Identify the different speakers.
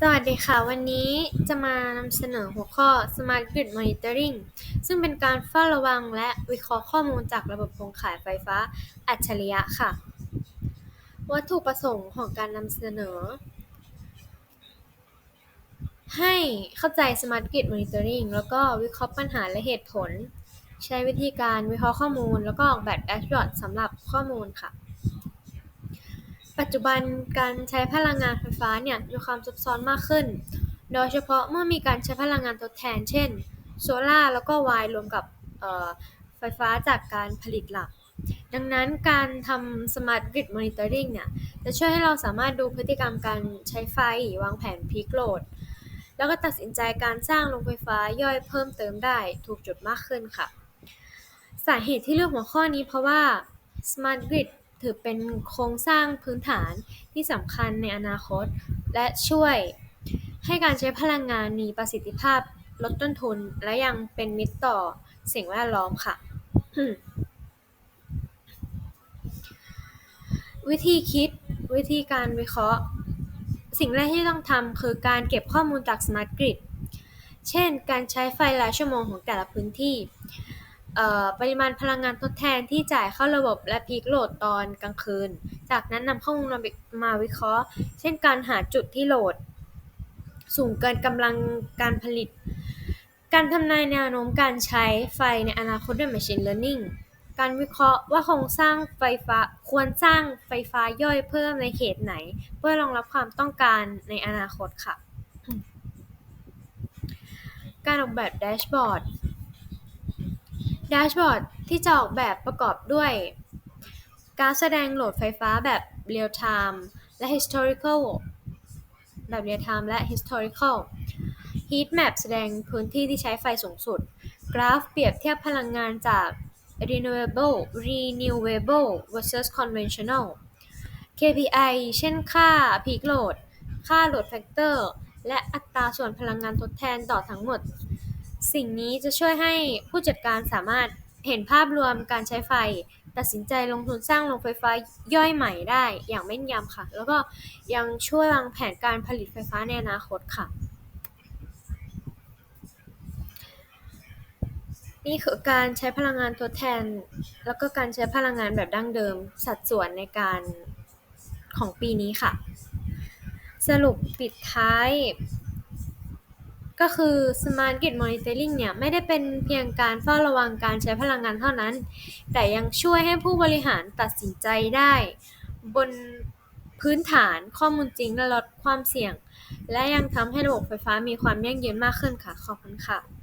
Speaker 1: สวัสดีค่ะ วันนี้จะมานำเสนอหัวข้อ Smart Grid Monitoring ซึ่งเป็นการเฝ้าระวังและวิเคราะห์ข้อมูลจากระบบโครงข่ายไฟฟ้าอัจฉริยะค่ะ วัตถุประสงค์ของการนำเสนอ ให้เข้าใจ Smart Grid Monitoring แล้วก็วิเคราะห์ปัญหาและเหตุผล ใช้วิธีการวิเคราะห์ข้อมูล แล้วก็ออกแบบแดชบอร์ดสำหรับข้อมูลค่ะ ปัจจุบันการใช้พลังงานไฟฟ้าเนี่ยมีความซับซ้อนมากขึ้น โดยเฉพาะเมื่อมีการใช้พลังงานทดแทน เช่น โซล่าแล้วก็ไวน์รวมกับไฟฟ้าจากการผลิตหลัก ดังนั้นการทำ Smart Grid Monitoring เนี่ยจะช่วยให้เราสามารถดูพฤติกรรมการใช้ไฟวางแผน Peak Load แล้วก็ตัดสินใจการสร้างโรงไฟฟ้าย่อยเพิ่มเติมได้ถูกจุดมากขึ้นค่ะ สาเหตุที่เลือกหัวข้อนี้เพราะว่า Smart Grid ถือเป็นโครงสร้างพื้นฐานที่สำคัญในอนาคต และช่วยให้การใช้พลังงานมีประสิทธิภาพลดต้นทุน และยังเป็นมิตรต่อสิ่งแวดล้อมค่ะ วิธีคิดวิธีการวิเคราะห์ สิ่งแรกที่ต้องทำคือการเก็บข้อมูลจาก Smart Grid เช่น การใช้ไฟรายชั่วโมงของแต่ละพื้นที่ ปริมาณพลังงานทดแทนที่จ่ายเข้าระบบและ Peak Load ตอนกลางคืน จากนั้นนำข้อมูลมาวิมาวิเคราะห์ เช่นการหาจุดที่โหลด สูงเกินกำลังการผลิต การทำนายแนวโน้มการใช้ไฟในอนาคตด้วย Machine Learning การวิเคราะห์ว่าโครงสร้างไฟฟ้าควรสร้างไฟฟ้าย่อยเพิ่มในเขตไหน เพื่อรองรับความต้องการในอนาคตค่ะ การออกแบบแดชบอร์ด แดชบอร์ดที่จะออกแบบประกอบด้วย กาฟแสดงโหลดไฟฟ้าแบบ Real Time และ Historical แบบ Real Time และ Historical Heat Map แสดงพื้นที่ที่ใช้ไฟสูงสุด กราฟเปรียบเทียบพลังงานจาก Renewable Renewable versus Conventional KPI เช่นค่า Peak Load ค่า Load Factor และอัตราส่วนพลังงานทดแทนต่อทั้งหมด สิ่งนี้จะช่วยให้ผู้จัดการสามารถเห็นภาพรวมการใช้ไฟ ตัดสินใจลงทุนสร้างโรงไฟฟ้าย่อยใหม่ได้อย่างแม่นยำค่ะ แล้วก็ยังช่วยวางแผนการผลิตไฟฟ้าในอนาคตค่ะ นี่คือการใช้พลังงานทดแทน แล้วก็การใช้พลังงานแบบดั้งเดิม สัดส่วนในการของปีนี้ค่ะ สรุปปิดท้าย ก็คือ Smart Grid Monitoring เนี่ยไม่ได้เป็นเพียงการเฝ้าระวังการใช้พลังงานเท่านั้น แต่ยังช่วยให้ผู้บริหารตัดสินใจได้ บนพื้นฐานข้อมูลจริงและลดความเสี่ยง และยังทำให้ระบบไฟฟ้ามีความยั่งยืนมากขึ้นค่ะ ขอบคุณค่ะ